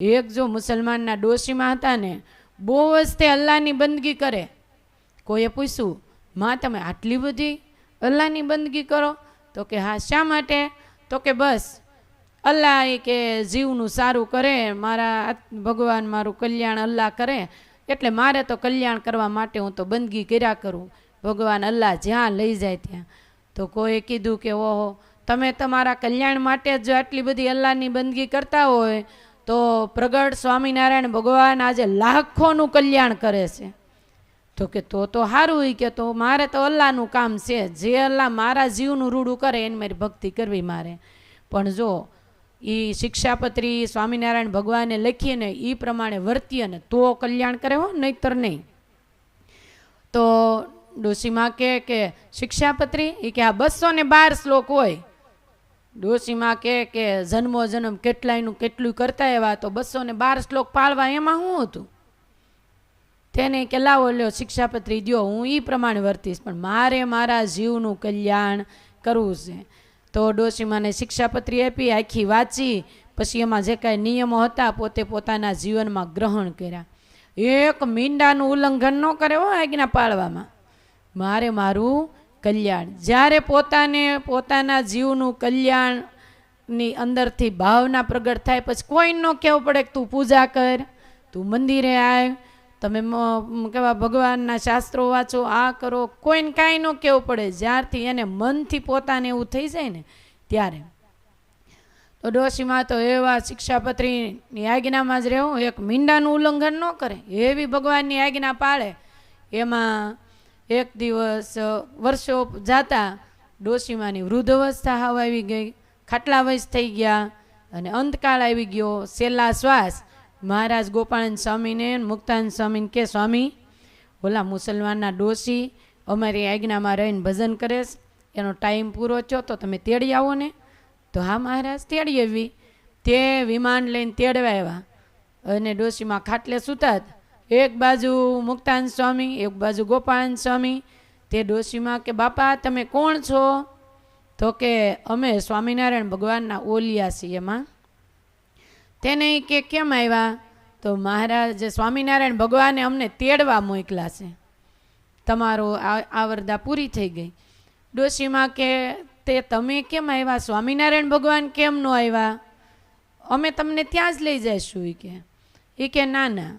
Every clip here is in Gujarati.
એક જો મુસલમાનના ડોશીમાં હતા ને, બહુ જ તે અલ્લાહની બંદગી કરે. કોઈએ પૂછ્યું, માં, તમે આટલી બધી અલ્લાહની બંદગી કરો? તો કે, હા, શા માટે? તો કે, બસ, અલ્લાહ એ કે જીવનું સારું કરે, મારા ભગવાન મારું કલ્યાણ અલ્લાહ કરે, એટલે મારે તો કલ્યાણ કરવા માટે હું તો બંદગી કર્યા કરું. ભગવાન અલ્લાહ જ્યાં લઈ જાય ત્યાં. તો કોઈએ કીધું કે, ઓહો, તમે તમારા કલ્યાણ માટે જ જો આટલી બધી અલ્લાહની બંદગી કરતા હોય તો પ્રગટ સ્વામિનારાયણ ભગવાન આજે લાખોનું કલ્યાણ કરે છે. તો કે તો તો સારું એ કે તો મારે તો અલ્લાહનું કામ છે. જે અલ્લાહ મારા જીવનું રૂડું કરે એને મારી ભક્તિ કરવી મારે. પણ જો એ શિક્ષાપત્રી સ્વામિનારાયણ ભગવાને લખીને એ પ્રમાણે વર્તીએ ને તો કલ્યાણ કરે હો, નહીતર નહીં. તો ડોશીમાં કે શિક્ષાપત્રી એ કે આ બસો ને બાર શ્લોક હોય ડોશીમાં કે કે જન્મો જન્મ કેટલાયનું કેટલું કરતા એવા તો બસો ને બાર શ્લોક પાળવા એમાં શું હતું? તેને કે લાવો લ્યો શિક્ષાપત્રી દ્યો, હું એ પ્રમાણે વર્તીશ, પણ મારે મારા જીવનું કલ્યાણ કરવું છે. તો ડોશીમાને શિક્ષાપત્રી આપી, આખી વાંચી, પછી એમાં જે કાંઈ નિયમો હતા, પોતે પોતાના જીવનમાં ગ્રહણ કર્યા. એક મીંડાનું ઉલ્લંઘન ન કરે હો આજ્ઞા પાળવામાં. મારે મારું કલ્યાણ. જ્યારે પોતાને, પોતાના જીવનું કલ્યાણની અંદરથી ભાવના પ્રગટ થાય, પછી કોઈ ન કહેવું પડે કે તું પૂજા કર, તું મંદિરે આવ તમે કેવા ભગવાનના શાસ્ત્રો વાંચો, આ કરો, કોઈને કાંઈ ન કહેવું પડે. જ્યારથી એને મનથી પોતાને એવું થઈ જાય ને, ત્યારે. તો ડોશીમાં તો એવા શિક્ષાપત્રીની આજ્ઞામાં જ રહેવું, એક મીંડાનું ઉલ્લંઘન ન કરે, એવી ભગવાનની આજ્ઞા પાળે. એમાં એક દિવસ વર્ષો જાતા ડોશીમાની વૃદ્ધ અવસ્થા હાવ આવી ગઈ. ખાટલા વયસ થઈ ગયા અને અંતકાળ આવી ગયો. છેલ્લા શ્વાસ મહારાજ ગોપાળન સ્વામીને મુક્તાન સ્વામીને કે, સ્વામી, ઓલા મુસલમાનના ડોશી અમારી આજ્ઞામાં રહીને ભજન કરે એનો ટાઈમ પૂરો થયો તો તમે તેડી આવો ને. તો હા મહારાજ, તેડી આવી. તે વિમાન લઈને તેડવા આવ્યા અને ડોશીમાં ખાટલે સૂતા હતા. એક બાજુ મુક્તાન સ્વામી, એક બાજુ ગોપાન સ્વામી. તે ડોશીમાં કે, બાપા, તમે કોણ છો? તો કે, અમે સ્વામિનારાયણ ભગવાનના ઓલિયા છીએ એમાં તેને કે, કેમ આવ્યા તો, મહારાજ સ્વામિનારાયણ ભગવાને અમને તેડવા મોકલા છે. તમારો આ, આવરદા પૂરી થઈ ગઈ. ડોશીમાં કે, તે તમે કેમ આવ્યા સ્વામિનારાયણ ભગવાન કેમ ન આવ્યા અમે તમને ત્યાં જ લઈ જઈશું. એ કે. એ કે, ના ના.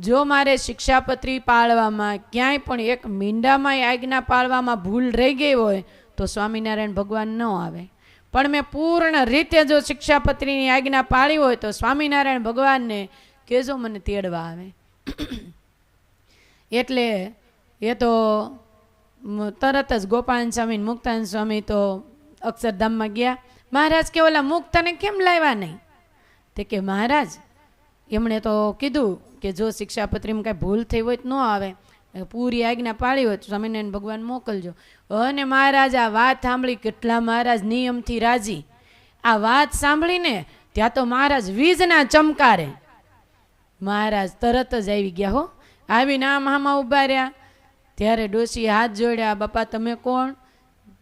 જો મારે શિક્ષાપત્રી પાળવામાં ક્યાંય પણ એક મીંડામાં આજ્ઞા પાળવામાં ભૂલ રહી ગઈ હોય, તો સ્વામિનારાયણ ભગવાન ન આવે. પણ મેં પૂર્ણ રીતે જો શિક્ષાપત્રીની આજ્ઞા પાળી હોય, તો સ્વામિનારાયણ ભગવાનને કહેજો મને તેડવા આવે. એટલે એ તો તરત જ ગોપાલ સ્વામી મુક્તાન સ્વામી તો અક્ષરધામમાં ગયા. મહારાજ કે, ઓલા મુક્તને કેમ લાવ્યા નહીં? તે કે, મહારાજ એમણે તો કીધું કે જો શિક્ષાપત્રીમાં કાંઈ ભૂલ થઈ હોય તો ન આવે. પૂરી આજ્ઞા પાળી હોય સ્વામિનારાયણ ભગવાન મોકલજો. અને મહારાજ, આ વાત સાંભળી કેટલા મહારાજ નિયમથી રાજી. આ વાત સાંભળીને ત્યાં તો મહારાજ વીજના ચમકારે. મહારાજ તરત જ આવી ગયા હો. આવીને આ મામા ઊભા રહ્યા. ત્યારે ડોશી હાથ જોડ્યા, બાપા, તમે કોણ?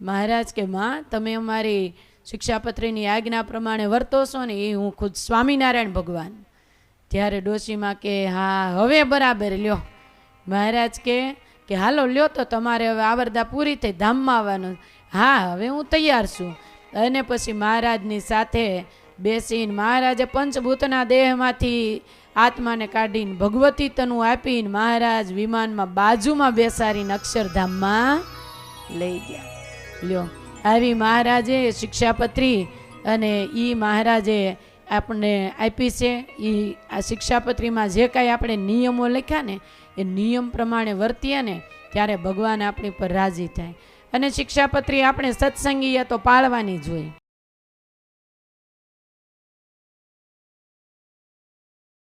મહારાજ કે, માં, તમે અમારી શિક્ષાપત્રીની આજ્ઞા પ્રમાણે વર્તો છો ને એ હું ખુદ સ્વામિનારાયણ ભગવાન. ત્યારે ડોશીમાં કે, હા, હવે બરાબર લ્યો. મહારાજ કે કે હાલો, લ્યો તો તમારે હવે આવરદા પૂરી થઈ, ધામમાં આવવાનું. હા, હવે હું તૈયાર છું. અને પછી મહારાજની સાથે બેસીને મહારાજે પંચભૂતના દેહમાંથી આત્માને કાઢીને ભગવતી તનું આપીને મહારાજ વિમાનમાં બાજુમાં બેસાડીને અક્ષરધામમાં લઈ ગયા. લ્યો, આવી મહારાજે શિક્ષાપત્રી અને એ મહારાજે આપણને આપી છે એ આ શિક્ષાપત્રીમાં જે કાંઈ આપણે નિયમો લખ્યા ને, એ નિયમ પ્રમાણે વર્તીએ ને ત્યારે ભગવાન આપણી પર રાજી થાય. અને શિક્ષાપત્રી આપણે સત્સંગીએ તો પાળવાની જ હોય.